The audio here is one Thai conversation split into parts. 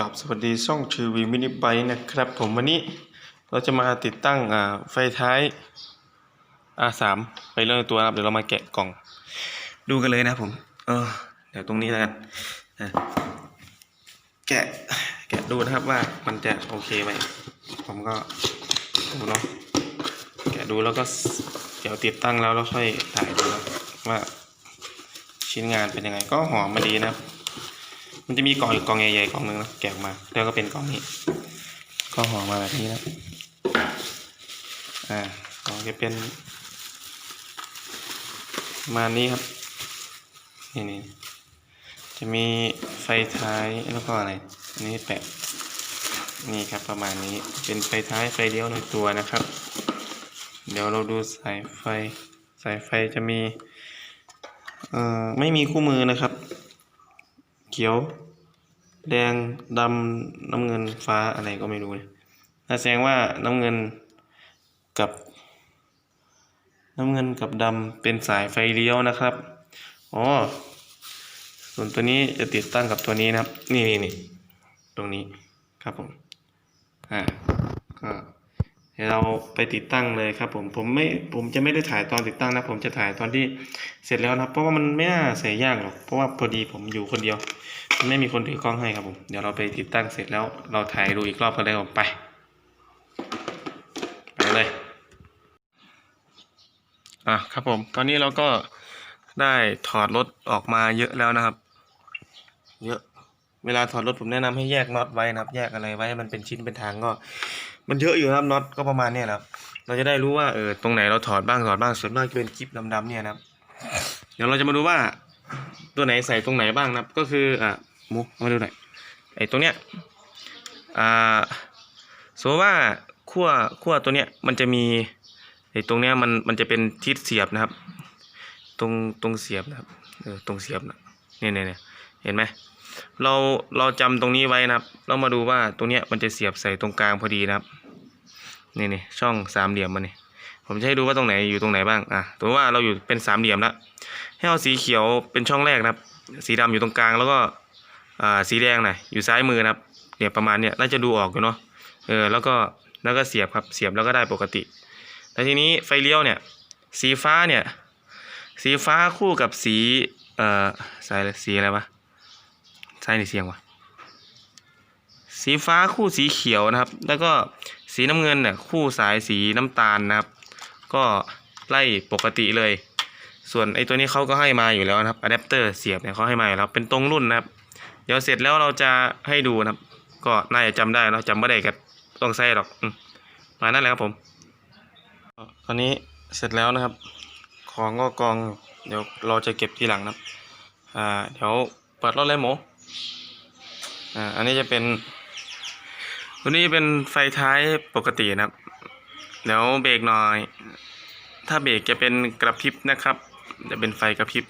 กับสวัสดีช่องทีวีมินิไบนะครับ ผมวันนี้เราจะมาติดตั้งไฟท้าย R3 ไปเรื่องตัวนะครับเดี๋ยวเรามาแกะกล่อง ดูกันเลยนะผม เออ เดี๋ยวตรงนี้แล้วกันอะแกะแกะดูนะครับว่ามันจะโอเคไหมผมก็ดูเนาะแกะดูแล้วก็เดี๋ยวติดตั้งแล้วแล้วค่อยถ่ายดูนะว่า ชิ้นงานเป็นยังไงก็หอมมาดีนะครับ มันจะมีกล่องอีกกล่องใหญ่ๆกล่องหนึงนะแกะออกมา แล้วก็เป็นกล่องนี้ก็ห่อมาแบบนี้นะอ่ากล่องจะเป็นมานี้ครับนี่นี่จะมีไฟท้ายแล้วก็อะไรอันนี้แปะนี่ครับประมาณนี้เป็นไฟท้ายไฟเลี้ยวในตัวนะครับ เดี๋ยวเราดูสายไฟ สายไฟจะมีเอ่อไม่มีคู่มือนะครับ ขียว แดงดำน้ำเงินฟ้าอะไรก็ไม่รู้เนี่ยน่าแสดงว่าน้ำเงินกับ น้ำเงินกับดำเป็นสายไฟเลี้ยวนะครับอ๋อส่วนตัวนี้จะติดตั้งกับตัวนี้นะครับ นี่นี่นี่ตรงนี้ครับผมอ่าก็ เดี๋ยวเราไปติดตั้งเลยครับผมผมไม่ผมจะไม่ได้ถ่ายตอนติดตั้งนะ ผมจะถ่ายตอนที่เสร็จแล้วนะเพราะว่ามันไม่น่าใส่ยยากหรอกเพราะว่าพอดีผมอยู่คนเดียวมันไม่มีคนถือกล้องให้ครับผมเดี๋ยวเราไปติดตั้งเสร็จแล้วเราถ่ายดูอีกรอบกันเลยครับผมไปไปเลยอะครับผมตอนนี้เราก็ได้ถอดรถออกมาเยอะแล้วนะครับ เยอะ เวลาถอดรถผมแนะนำให้แยกน็อตไว้นะครับ แยกอะไรไว้ให้มันเป็นชิ้นเป็นทางก็ มันเยอะอยู่นะครับน็อตก็ประมาณเนี้ยนะครับ เราจะได้รู้ว่าเออตรงไหนเราถอดบ้างถอดบ้างส่วนมากจะเป็นกิ๊บดำๆเนี่ยนะครับ เดี๋ยวเราจะมาดูว่า ตัวไหนใส่ตรงไหนบ้างนะครับ ก็คืออะมูเอามาดูหน่อยไอ้ตรงเนี้ยอ่าสมมติว่าขั้วขั้วตัวเนี้ยมันจะมีไอ้ตรงเนี้ยมันมันจะเป็นทิศเสียบนะครับ ตรงตรงเสียบนะครับเออตรงเสียบนะเนี่ยเนี่ยเนี่ย เห็นไหมเราเราจำตรงนี้ไว้นะครับ เรามาดูว่าตรงเนี้ยมันจะเสียบใส่ตรงกลางพอดีนะครับนี่นี่ช่องสามเหลี่ยมมันนี่ผมจะให้ดูว่าตรงไหนอยู่ตรงไหนบ้างอะตัวว่าเราอยู่เป็นสามเหลี่ยมแล้วให้เอาสีเขียวเป็นช่องแรกนะครับ สีดำอยู่ตรงกลางแล้วก็อ่าสีแดงน่ะอยู่ซ้ายมือนะครับเนี่ยประมาณเนี่ยน่าจะดูออกอยู่เนาะเออแล้วก็แล้วก็เสียบครับเสียบแล้วก็ได้ปกติแต่ทีนี้ไฟเลี้ยวเนี่ยสีฟ้าเนี่ยสีฟ้าคู่กับสีเอ่อสายสีอะไรวะ สายในเสียงวะสีฟ้าคู่สีเขียวนะครับ แล้วก็สีน้ำเงินเนี่ยคู่สายสีน้ำตาลนะครับ ก็ไล่ปกติเลย ส่วนไอ้ตัวนี้เขาก็ให้มาอยู่แล้วนะครับอะแดปเตอร์เสียบเนี่ยเขาให้มาอยู่แล้วเป็นตรงรุ่นนะครับ เดี๋ยวเสร็จแล้วเราจะให้ดูนะครับ ก็น่าจะจำได้เนอะจำไม่ได้ก็ต้องใส่หรอกอมมานั่นแหละครับผมตอนนี้เสร็จแล้วนะครับ ของก็กองเดี๋ยวเราจะเก็บทีหลังนะครับ อ่า เดี๋ยวเปิดรถเลยหมู อ่าอันนี้จะเป็น ตัวนี้เป็นไฟท้ายปกตินะครับเดี๋ยวเบรกหน่อย ถ้าเบรกจะเป็นกระพริบนะครับ จะเป็นไฟกระพริบ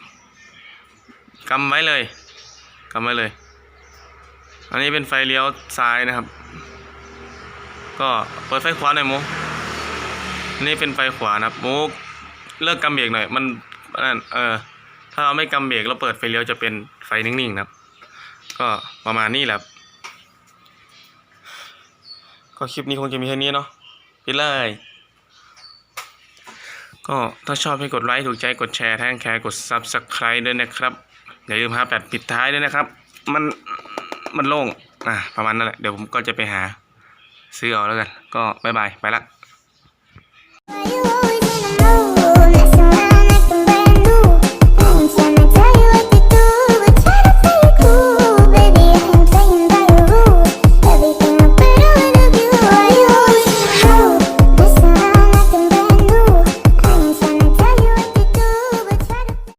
กำไว้เลยกำไว้เลย อันนี้เป็นไฟเลี้ยวซ้ายนะครับ ก็เปิดไฟขวาหน่อยโมอันนี้เป็นไฟขวานะครับโมเลิกกำเบรกหน่อย มันนั่นเออถ้าเราไม่กำเบรกแล้วเปิดไฟเลี้ยวจะเป็นไฟนิ่งๆนะครับ ก็ประมาณนี้แหละก็คลิปนี้คงจะมีแค่นี้เนาะไปเลย ก็ถ้าชอบให้กดไลค์ถูกใจกดแชร์ถ้ายังแคร์กด Subscribe ด้วยนะครับ อย่าลืมหาแปดปิดท้ายด้วยนะครับ มันมันโล่งอะประมาณนั้นแหละ เดี๋ยวผมก็จะไปหาซื้อเอาแล้วกัน ก็บายบาย ไปละ